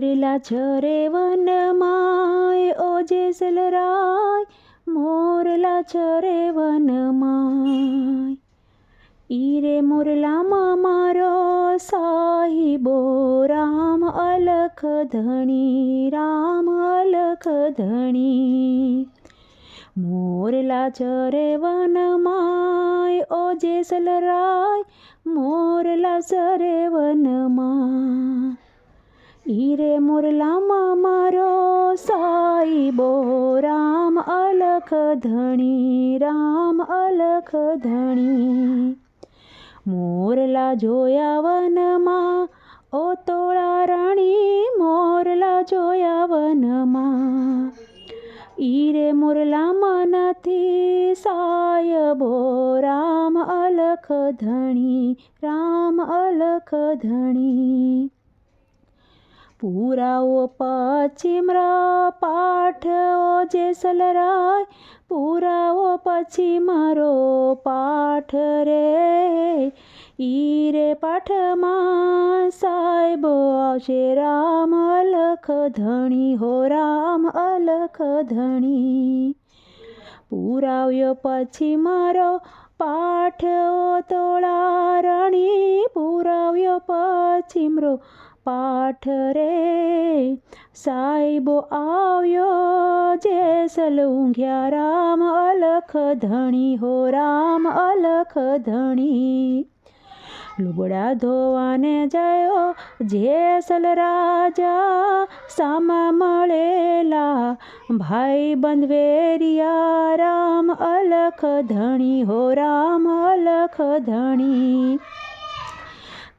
મોરેલા ચરે વનમાય ઓ જેસલરાય મોરલા ચરે વનમાય. ઈરે મોરલામાં મારો સાહિબો રામ અલખ ધણી, રામ અલખ ધણી. મોરલા ચરે વનમાય ઓ જેસલરાય મોરલા સરે ઈરે મુરલામાં મારો સાઈબો રામ અલખ ધણી રામ અલખ ધણી મોરલા જોયા વનમાં ઓ તોળા રાણી મોરલા જોયા વનમાં ઈરે મુરલામાં નથી સાયબો રામ અલખ ધણી રામ અલખ ધણી પુરાવો પશ્ચિમરા પાઠ જેસલરાય પુરાવો પછી મારો પાઠ રે. ઈરે પાઠમાં સાહેબો આવશે રામ અલખ ધણી, હો રામ અલખ ધણી. પુરાવ્યો પછી મારો પાઠ ઓ તોળા રણી પુરાવ્યો પછી મરો પાઠ રે. સાહેબો આવ્યો જેસલ ઊંઘ્યા રામ અલખ ધણી હો રામ અલખ ધણી. લુગડા ધોવાને જયો જેસલ રાજા, સામા મળેલા. ભાઈ બંધવેરિયા રામ અલખ ધણી હો રામ અલખ ધણી.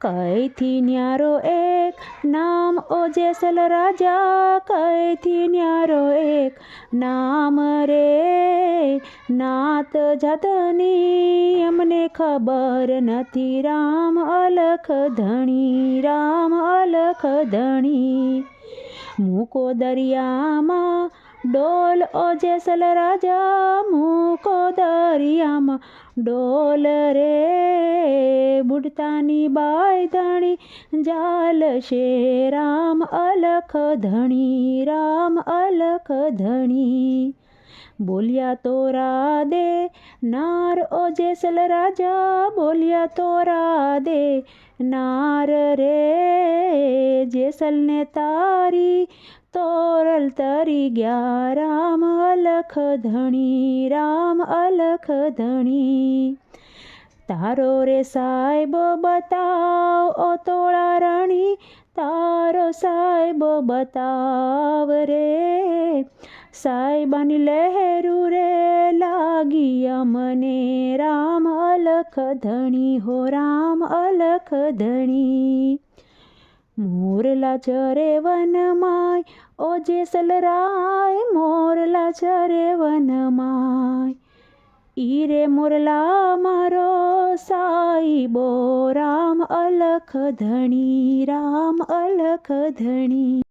કઈથી ન્યારો એક નામ ઓ જેસલ રાજા કઈથી ન્યારો એક નામ રે. નાત જાતની અમને ખબર નથી, રામ અલખ ધણી, રામ અલખ ધણી. મૂકો દરિયામાં ડોલ ઓ જેસલ રાજા, મૂકો દરિયામાં ડોલ રે. બુડતાની બાય ધણી જાલ છે રામ અલખ ધણી, રામ અલખ ધણી. બોલ્યા તો રાદે નાર ઓ જેસલ રાજા, બોલ્યા તો રાદે નાર રે જેસલને તારી, તોરલ તરી ગયા રામ અલખ ધણી, રામ અલખ ધણી. તારો રે સાહેબો બતાવ, ઓ તોળા રાણી, તારો સાહેબો બતાવ રે. સાહેબાની લહેરું રે લાગી મને રામ અલખ ધણી, હો રામ અલખ ધણી. મોરલા ચરે વનમાય, ઓ જેસલરાય મોરલા ચરે વનમાય. ઈરે મુરલા મારો સાઈબો રામ અલખ ધણી રામ અલખ ધણી.